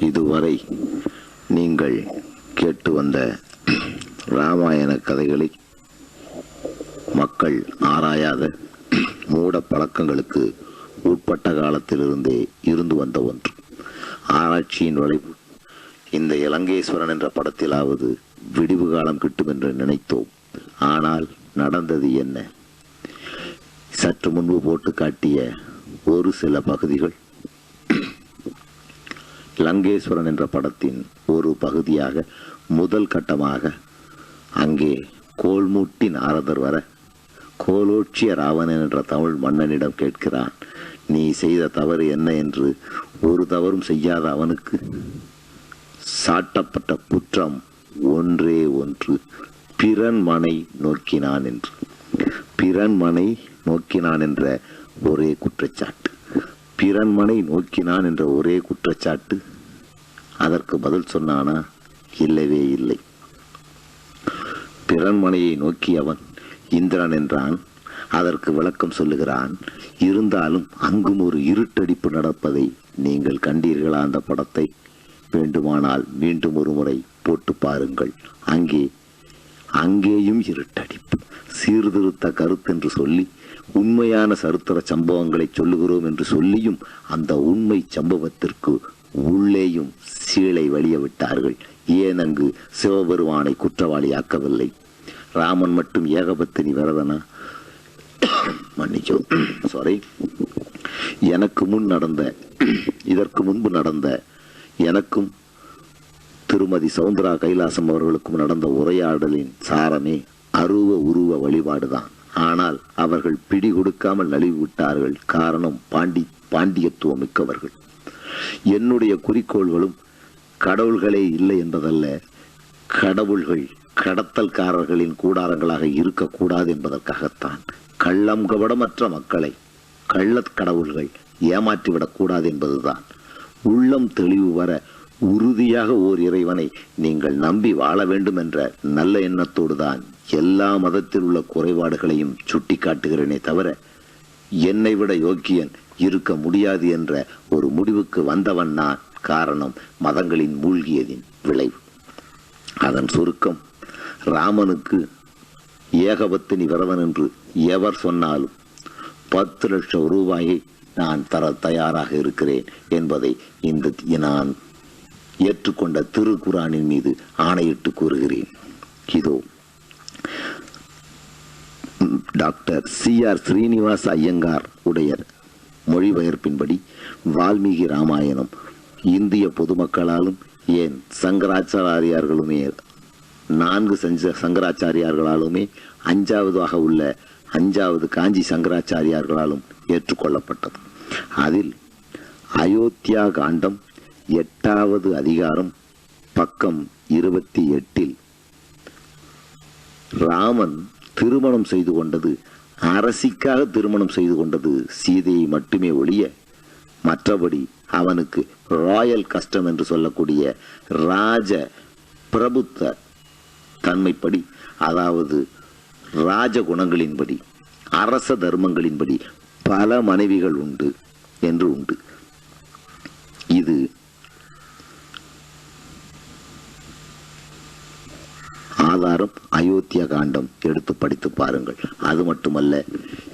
இதுவரை நீங்கள் கேட்டு வந்த ராமாயண கதைகளை மக்கள் ஆராயாத மூட பழக்கங்களுக்கு உட்பட்ட காலத்திலிருந்தே இருந்து வந்த ஒன்று. ஆராய்ச்சியின் விளைவு இந்த இலங்கேஸ்வரன் என்ற படத்திலாவது விடிவு காலம் கிட்டும் என்று நினைத்தோம். ஆனால் நடந்தது என்ன? சற்று முன்பு போட்டு காட்டிய ஒரு சில பகுதிகள். லங்கேஸ்வரன் என்ற படத்தின் ஒரு பகுதியாக முதல் கட்டமாக அங்கே கோல்மூட்டின் நாரதர் வர கோலோட்சிய ராவணன் என்ற தமிழ் மன்னனிடம் கேட்கிறான் நீ செய்த தவறு என்ன என்று ஒரு தவறும் செய்யாத அவனுக்கு? சாட்டப்பட்ட குற்றம் ஒன்றே ஒன்று. பிறன் மனை நோக்கினான் என்று. பிறன் மனை நோக்கினான் என்ற ஒரே குற்றச்சாட்டு. பிறன்மனை நோக்கினான் என்ற ஒரே குற்றச்சாட்டு அதற்கு பதில் சொன்னானா? இல்லவே இல்லை. பிறன்மனையை நோக்கி அவன் இந்திரன் என்றான். அதற்கு விளக்கம் சொல்லுகிறான் இருந்தாலும் அங்கும் ஒரு இருட்டடிப்பு நடப்பதை நீங்கள் கண்டீர்களா அந்த படத்தை? வேண்டுமானால் மீண்டும் ஒரு முறை போட்டு பாருங்கள். அங்கே அங்கேயும் இருட்டடிப்பு. சீர்திருத்த கருத்தென்று சொல்லி உண்மையான சரித்திர சம்பவங்களை சொல்லுகிறோம் என்று சொல்லியும் அந்த உண்மை சம்பவத்திற்கு உள்ளேயும் சீளை வழிய விட்டார்கள். ஏன் அங்கு சிவபெருமானை குற்றவாளியாக்கவில்லை ராமன் மட்டும் ஏகபத்தினி விரதனா? மன்னிச்சோ. சாரி எனக்கு முன் நடந்த இதற்கு முன்பு நடந்த எனக்கும் திருமதி சவுந்தரா கைலாசம் அவர்களுக்கும் நடந்த உரையாடலின் சாரமே அருவ உருவ வழிபாடுதான். ஆனால் அவர்கள் பிடி கொடுக்காமல் நழுவி விட்டார்கள் காரணம் பாண்டி பாண்டியத்துவம் மிக்கவர்கள் என்னுடைய குறிக்கோள்களும் கடவுள்களே இல்லை என்பதல்ல கடவுள்கள் கடத்தல்காரர்களின் கூடாரங்களாக இருக்கக்கூடாது என்பதற்காகத்தான். கள்ளம் கவடமற்ற மக்களை கள்ளக் கடவுள்கள் ஏமாற்றிவிடக் என்பதுதான். உள்ளம் தெளிவு வர உறுதியாக ஓர் இறைவனை நீங்கள் நம்பி வாழ வேண்டும் என்ற நல்ல எண்ணத்தோடு தான் எல்லா மதத்தில் உள்ள குறைபாடுகளையும் சுட்டி காட்டுகிறேனே தவிர என்னை விட யோக்கியன் இருக்க முடியாது என்ற ஒரு முடிவுக்கு வந்தவன் நான் காரணம் மதங்களின் மூழ்கியதின் விளைவு. அதன் சுருக்கம் ராமனுக்கு ஏகபத்தினி விரவன் என்று எவர் சொன்னாலும் பத்து லட்சம் ரூபாயை நான் தர தயாராக இருக்கிறேன் என்பதை இந்த நான் ஏற்றுக்கொண்ட திருக்குறானின் மீது ஆணையிட்டு கூறுகிறேன். இதோ doctor C R Srinivas Iyengar உடையர் மொழிபெயர்ப்பின்படி வால்மீகி ராமாயணம் இந்திய பொதுமக்களாலும் ஏன் சங்கராச்சாரியார்களுமே நான்கு சஞ்ச சங்கராச்சாரியார்களாலுமே அஞ்சாவதாக உள்ள அஞ்சாவது காஞ்சி சங்கராச்சாரியார்களாலும் ஏற்றுக்கொள்ளப்பட்டது. அதில் அயோத்தியா காண்டம் எட்டாவது அதிகாரம் பக்கம் இருபத்தி எட்டில். ராமன் திருமணம் செய்து கொண்டது அரசிக்காக திருமணம் செய்து கொண்டது சீதையை மட்டுமே ஒழிய மற்றபடி அவனுக்கு ராயல் கஸ்டம் என்று சொல்லக்கூடிய ராஜ பிரபுத்த தன்மைப்படி அதாவது ராஜ குணங்களின்படி அரச தர்மங்களின்படி பல மனைவிகள் உண்டு என்று உண்டு. இது ஆதாரம் அயோத்தியா காண்டம் எடுத்து படித்து பாருங்கள். அது மட்டுமல்ல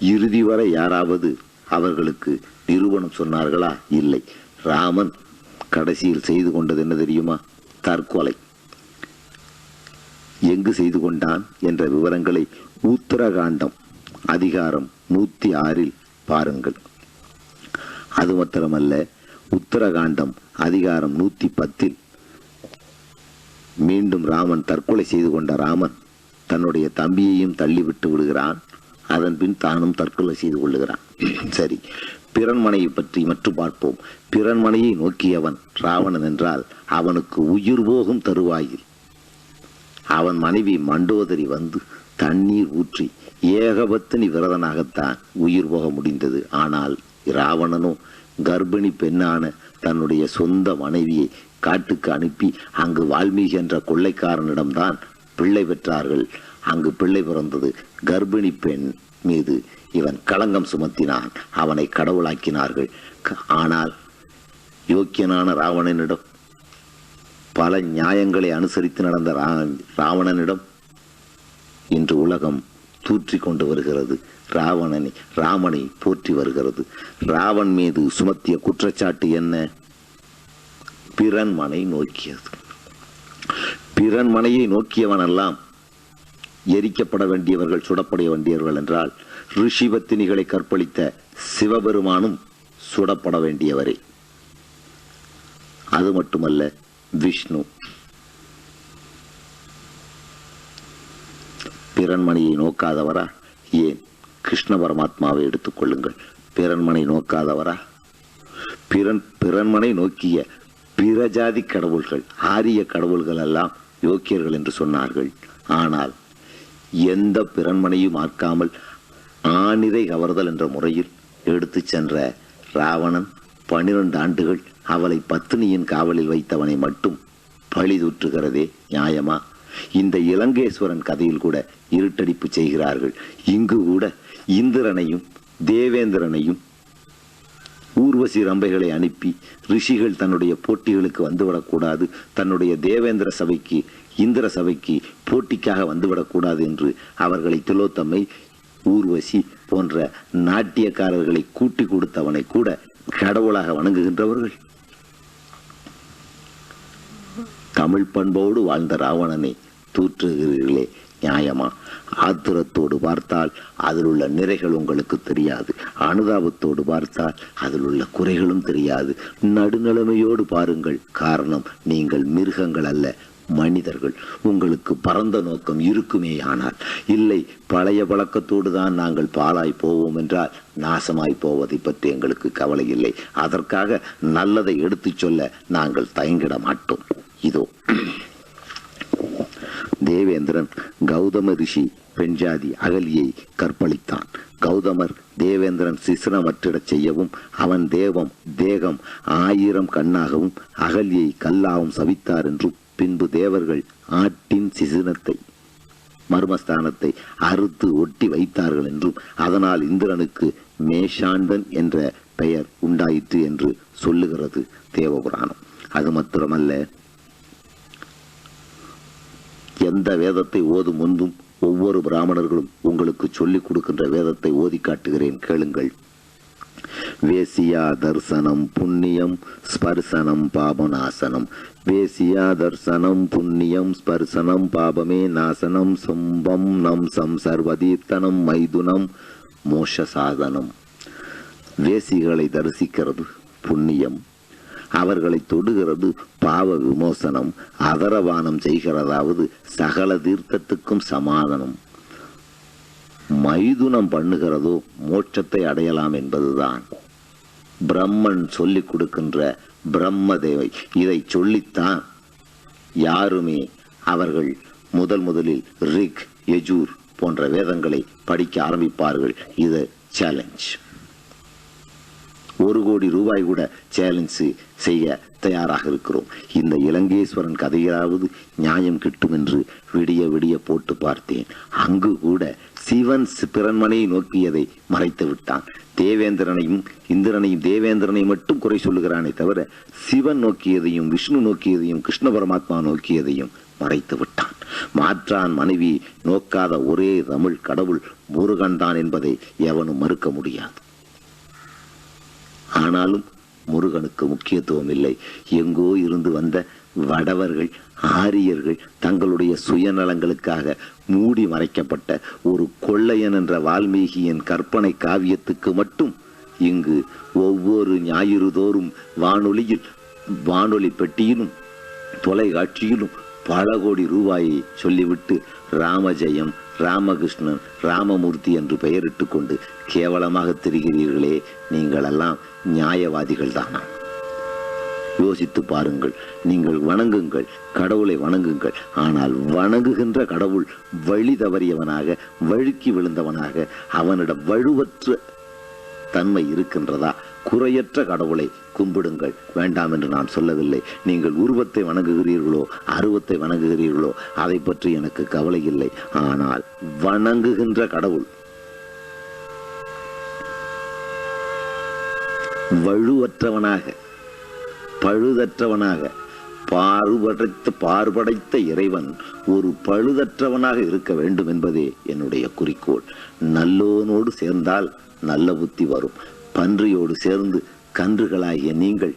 இறுதி வரை யாராவது அவர்களுக்கு நிரூபணம் சொன்னார்களா? இல்லை. ராமன் கடைசியில் செய்து கொண்டது என்ன தெரியுமா? தற்கொலை. எங்கு செய்து கொண்டான் என்ற விவரங்களை உத்தரகாண்டம் அதிகாரம் நூத்தி ஆறில் பாருங்கள். அது மாத்திரமல்ல உத்தரகாண்டம் அதிகாரம் நூத்தி பத்தில் மீண்டும் ராமன் தற்கொலை செய்து கொண்ட ராமன் தன்னுடைய தம்பியையும் தள்ளிவிட்டு விடுகிறான். அதன் பின் தானும் தற்கொலை செய்து கொள்ளுகிறான். சரி பிறன்மனையை பற்றி மட்டும் பார்ப்போம். பிறன்மனையை நோக்கியவன் ராவணன் என்றால் அவனுக்கு உயிர் போகும் தருவாயில். அவன் மனைவி மண்டோதரி வந்து தண்ணீர் ஊற்றி ஏகபத்தினி விரதனாகத்தான் உயிர் போக முடிந்தது. ஆனால் ராவணனோ கர்ப்பிணி பெண்ணான தன்னுடைய சொந்த மனைவியை காட்டுக்கு அனுப்பி அங்கு வால்மீகி என்ற கொள்ளைக்காரனிடம்தான் பிள்ளை பெற்றார்கள். அங்கு பிள்ளை பிறந்தது கர்ப்பிணி பெண் மீது. இவன் களங்கம் சுமத்தினான். அவனை கடவுளாக்கினார்கள். ஆனால் யோக்கியனான ராவணனிடம் பல நியாயங்களை அனுசரித்து நடந்த ராவணனிடம் இன்று உலகம் தூற்றிக் கொண்டு வருகிறது. ராவணனை ராமனை போற்றி வருகிறது. ராவன் மீது சுமத்திய குற்றச்சாட்டு என்ன? பிறன்மனை நோக்கியது. பிறன்மனையை நோக்கியவனெல்லாம் எரிக்கப்பட வேண்டியவர்கள் சுடப்பட வேண்டியவர்கள் என்றால் ரிஷிபத்தினிகளை கற்பழித்த சிவபெருமானும் சுடப்பட வேண்டியவரே. அது மட்டுமல்ல விஷ்ணு. பிறன்மணியை நோக்காதவரா? ஏன்? கிருஷ்ண பரமாத்மாவை எடுத்துக்கொள்ளுங்கள் பிறன்மனை நோக்காதவரா? பிறன் பிறன்மனை நோக்கிய பிற ஜாதி கடவுள்கள் ஆரிய கடவுள்கள் எல்லாம் யோக்கியர்கள் என்று சொன்னார்கள். ஆனால் எந்த பிறன்மனையும் ஆக்காமல் ஆணிரை கவர்தல் என்ற முறையில் எடுத்து சென்ற ராவணன் பனிரெண்டு ஆண்டுகள் அவளை பத்தினியின் காவலில் வைத்தவனை மட்டும் பழிதுற்றுகிறதே நியாயமா? இந்த இலங்கேஸ்வரன் கதையில் கூட இருட்டடிப்பு செய்கிறார்கள். இங்கு கூட இந்திரனையும் தேவேந்திரனையும் ஊர்வசி ரம்பைகளை அனுப்பி ரிஷிகள் தன்னுடைய போட்டிகளுக்கு வந்துவிடக்கூடாது தன்னுடைய தேவேந்திர சபைக்கு இந்திர சபைக்கு போட்டிக்காக வந்துவிடக்கூடாது என்று அவர்களை திலோத்தமை ஊர்வசி போன்ற நாட்டியக்காரர்களை கூட்டி கொடுத்தவனை கூட கடவுளாக வணங்குகின்றவர்கள். தமிழ் பண்போடு வாழ்ந்த ராவணனை தூற்றுகிறீர்களே நியாயமா? ஆத்திரத்தோடு பார்த்தால் அதில் உள்ள நிறைகள் உங்களுக்கு தெரியாது. அனுதாபத்தோடு பார்த்தால் அதில் உள்ள குறைகளும் தெரியாது. நடுநிலைமையோடு பாருங்கள். காரணம் நீங்கள் மிருகங்கள் அல்ல மனிதர்கள். உங்களுக்கு பரந்த நோக்கம் இருக்குமே ஆனால். இல்லை பழைய பழக்கத்தோடு தான் நாங்கள் பாலாய் போவோம் என்றால் நாசமாய் போவதை பற்றி எங்களுக்கு கவலை இல்லை. அதற்காக நல்லதை எடுத்துச் சொல்ல நாங்கள் தயங்கிட மாட்டோம். இதோ. தேவேந்திரன் கௌதம ரிஷி பெண்ஜாதி அகலியை கற்பழித்தான். கௌதமர் தேவேந்திரன் சிசனமற்றிடச் செய்யவும் அவன் தேவம் தேகம் ஆயிரம் கண்ணாகவும் அகலியை கல்லாகவும் சவித்தார் என்றும் பின்பு தேவர்கள் ஆட்டின் சிசினத்தை மர்மஸ்தானத்தை அறுத்து ஒட்டி வைத்தார்கள் என்றும் அதனால் இந்திரனுக்கு மேஷாண்டன் என்ற பெயர் உண்டாயிற்று என்று சொல்லுகிறது தேவபுராணம். அது மாத்திரமல்ல எந்த வேதத்தை ஓதும் முன்பும் ஒவ்வொரு பிராமணர்களும் உங்களுக்கு சொல்லிக் கொடுக்கின்ற வேதத்தை ஓதி காட்டுகிறேன் கேளுங்கள். வேசியா தர்சனம் புண்ணியம் ஸ்பர்சனம் பாபநாசனம். வேசியா தர்சனம் புண்ணியம் ஸ்பர்சனம் பாபமே நாசனம். சும்பம் நம் சம் சர்வதீர்த்தனம் மைதுனம் மோஷ சாதனம் வேசிகளை தரிசிக்கிறது புண்ணியம். அவர்களை தொடுகிறது பாவ விமோசனம் அதரவானம் செய்கிறதாவது சகல தீர்த்தத்துக்கும் சமாதானம். மைதுனம் பண்ணுகிறதோ மோட்சத்தை அடையலாம் என்பதுதான். பிரம்மன் சொல்லிக் கொடுக்கின்ற பிரம்மதேவை இதை சொல்லித்தான் யாருமே அவர்கள் முதல் முதலில் ரிக் யஜூர் போன்ற வேதங்களை படிக்க ஆரம்பிப்பார்கள். இது சேலஞ்ச் ஒரு கோடி ரூபாய் கூட சேலஞ்சு செய்ய தயாராக இருக்கிறோம். இந்த இலங்கேஸ்வரன் கதையிலாவது நியாயம் கிட்டும் என்று விடிய விடிய போட்டு பார்த்தேன். அங்கு கூட சிவன் பிறன்மனை நோக்கியதை மறைத்து விட்டான். தேவேந்திரனையும் இந்திரனையும் தேவேந்திரனை மட்டும் குறை சொல்லுகிறானே தவிர சிவன் நோக்கியதையும் விஷ்ணு நோக்கியதையும் கிருஷ்ண பரமாத்மா நோக்கியதையும் மறைத்து விட்டான். மாற்றான் மனைவி நோக்காத ஒரே தமிழ் கடவுள் முருகன் தான் என்பதை எவனும் மறுக்க முடியாது. ஆனாலும் முருகனுக்கு முக்கியத்துவம் இல்லை எங்கோ இருந்து வந்த வடவர்கள் ஆரியர்கள் தங்களுடைய சுயநலங்களுக்காக மூடி மறைக்கப்பட்ட ஒரு கொள்ளையன் என்ற வால்மீகியின் கற்பனை காவியத்துக்கு மட்டும் இங்கு ஒவ்வொரு ஞாயிறு தோறும் வானொலியில் வானொலி பெட்டியிலும் தொலைக்காட்சியிலும் பல கோடி ரூபாயை சொல்லிவிட்டு ராமஜெயம் ராமகிருஷ்ணன் ராமமூர்த்தி என்று பெயரிட்டு கொண்டு கேவலமாக தெரிகிறீர்களே நீங்களெல்லாம் நியாயவாதிகள் தானா யோசித்து பாருங்கள் நீங்கள் வணங்குங்கள் கடவுளை வணங்குங்கள். ஆனால் வணங்குகின்ற கடவுள் வழி தவறியவனாக வழுக்கி விழுந்தவனாக அவனிடம் வழுவற்ற தன்மை இருக்கின்றதா? குறையற்ற கடவுளை கும்பிடுங்கள். வேண்டாம் என்று நான் சொல்லவில்லை. நீங்கள் உருவத்தை வணங்குகிறீர்களோ அருவத்தை வணங்குகிறீர்களோ அதை பற்றி எனக்கு கவலை இல்லை. ஆனால் வணங்குகின்ற கடவுள் வலுவற்றவனாக பழுதற்றவனாக பாறுபடைத்த பார்படைத்த இறைவன் ஒரு பழுதற்றவனாக இருக்க வேண்டும் என்பதே என்னுடைய குறிக்கோள். நல்லோனோடு சேர்ந்தால் நல்ல புத்தி வரும். பன்றியோடு சேர்ந்து கன்றுகளாகிய நீங்கள்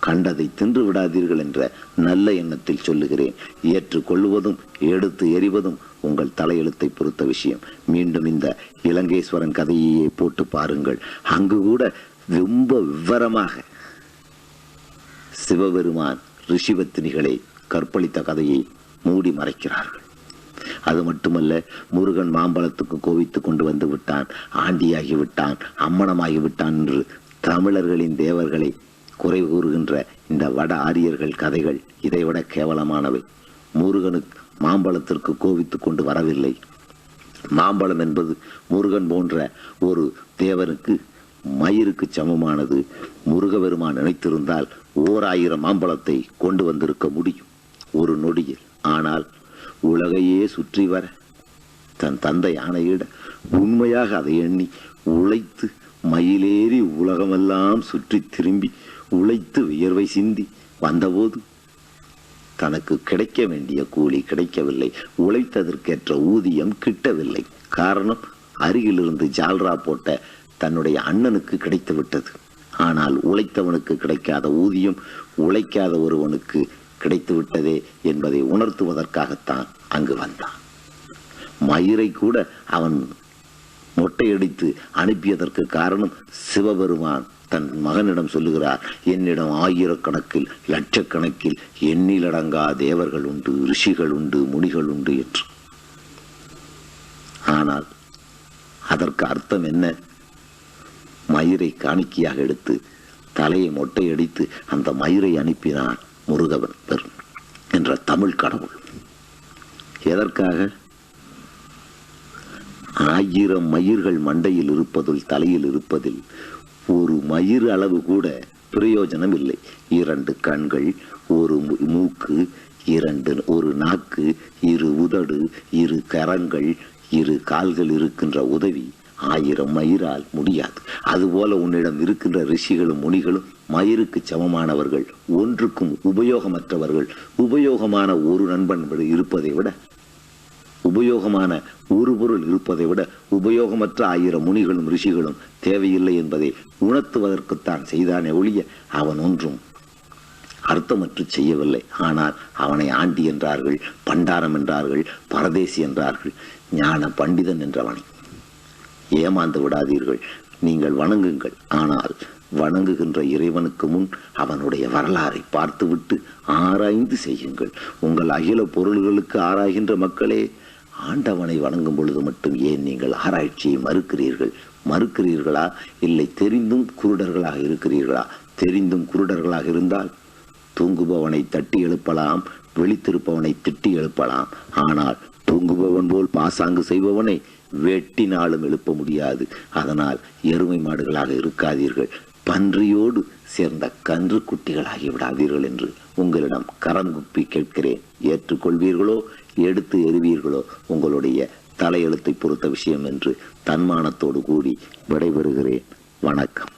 கண்டதை தின்று விடாதீர்கள் என்ற நல்ல எண்ணத்தில் சொல்லுகிறேன். ஏற்றுக்கொள்வதும் எடுத்து எறிவதும் உங்கள் தலையெழுத்தை பொறுத்த விஷயம். மீண்டும் இந்த இலங்கேஸ்வரன் கதையையே போட்டு பாருங்கள். அங்கு கூட ரொம்ப விவரமாக சிவபெருமான் ரிஷிவத்தினிகளை கற்பழித்த கதையை மூடி மறைக்கிறார்கள். அது மட்டுமல்ல முருகன் மாம்பழத்துக்கு கோவித்து கொண்டு வந்து விட்டான் ஆண்டியாகி விட்டான் அம்மணமாகி விட்டான் என்று தமிழர்களின் தேவர்களை குறை கூறுகின்ற இந்த வட ஆரியர்கள் கதைகள் இதைவிட கேவலமானவை. முருகனுக்கு மாம்பழத்திற்கு கோவித்து கொண்டு வரவில்லை. மாம்பழம் என்பது முருகன் போன்ற ஒரு தேவனுக்கு மயிருக்கு சமமானது. முருகபெருமான் நினைத்திருந்தால் ஓர் ஆயிரம் மாம்பழத்தை கொண்டு வந்திருக்க முடியும். ஒரு நொடியில். ஆனால் உலகையே சுற்றி வர தன் தந்தை ஆணையிட உண்மையாக அதை எண்ணி உழைத்து மயிலேறி உலகமெல்லாம் சுற்றி திரும்பி உழைத்து வியர்வை சிந்தி வந்தபோது தனக்கு கிடைக்க வேண்டிய கூலி கிடைக்கவில்லை. உழைத்ததற்கேற்ற ஊதியம் கிட்டவில்லை. காரணம் அருகிலிருந்து ஜால்ரா போட்ட தன்னுடைய அண்ணனுக்கு கிடைத்து விட்டது ஆனால் உழைத்தவனுக்கு கிடைக்காத ஊதியம் உழைக்காத ஒருவனுக்கு கிடைத்து விட்டதே என்பதை உணர்த்துவதற்காகத்தான் அங்கு வந்தான். மயிரை கூட அவன் மொட்டையடித்து அனுப்பியதற்கு காரணம் சிவபெருமான். தன் மகனிடம் சொல்லுகிறார் என்னிடம் ஆயிரக்கணக்கில் லட்சக்கணக்கில் எண்ணிலடங்கா தேவர்கள் உண்டு ரிஷிகள் உண்டு முனிகள் உண்டு என்று. ஆனால் அதற்கு அர்த்தம் என்ன? மயிரை காணிக்கையாக எடுத்து தலையை மொட்டையடித்து அந்த மயிரை அனுப்பினான் முருகவன் பெரும் என்ற தமிழ் கடவுள். எதற்காக? ஆயிரம் மயிர்கள் மண்டையில் இருப்பதில் தலையில் இருப்பதில் ஒரு மயிர் அளவு கூட பிரயோஜனம் இல்லை இரண்டு கண்கள் ஒரு மூக்கு இரண்டு ஒரு நாக்கு இரு உதடு இரு கரங்கள் இரு கால்கள் இருக்கின்ற உதவி ஆயிரம் மயிரால் முடியாது. அதுபோல உன்னிடம் இருக்கின்ற ரிஷிகளும் முனிகளும் மயிருக்கு சமமானவர்கள் ஒன்றுக்கும் உபயோகமற்றவர்கள் உபயோகமான ஒரு நண்பன் இருப்பதை விட உபயோகமான ஒரு பொருள் இருப்பதை விட உபயோகமற்ற ஆயிரம் முனிகளும் ரிஷிகளும் தேவையில்லை என்பதை உணர்த்துவதற்குத்தான் செய்தானே ஒழிய அவன் ஒன்றும் அர்த்தமற்று செய்யவில்லை. ஆனால் அவனை ஆண்டி என்றார்கள் பண்டாரம் என்றார்கள் பரதேசி என்றார்கள் ஞான பண்டிதன் என்றவனை. ஏமாந்து விடாதீர்கள். நீங்கள் வணங்குங்கள். ஆனால் வணங்குகின்ற இறைவனுக்கு முன் அவனுடைய வரலாறை பார்த்துவிட்டு ஆராய்ந்து செய்யுங்கள். உங்கள் அகில பொருள்களுக்கு ஆராய்கின்ற மக்களே ஆண்டவனை வணங்கும் பொழுது மட்டும் ஏன் நீங்கள் ஆராய்ச்சியை மறுக்கிறீர்கள்? மறுக்கிறீர்களா? இல்லை தெரிந்தும் குருடர்களாக இருக்கிறீர்களா? தெரிந்தும் குருடர்களாக இருந்தால் தூங்குபவனை தட்டி எழுப்பலாம் விழித்திருப்பவனை திட்டி எழுப்பலாம். ஆனால் தூங்குபவன் போல் பாசாங்கு செய்பவனை வெட்டினாலும் எழுப்ப முடியாது. அதனால் எருமை மாடுகளாக இருக்காதீர்கள். பன்றியோடு சேர்ந்த கன்று குட்டிகளாகி விடாதீர்கள் என்று உங்களிடம் கரம் குப்பி கேட்கிறேன். ஏற்றுக்கொள்வீர்களோ? எடுத்து எறிவீர்களோ உங்களுடைய தலையெழுத்தை பொறுத்த விஷயம் என்று தன்மானத்தோடு கூடி விடைபெறுகிறேன். வணக்கம்.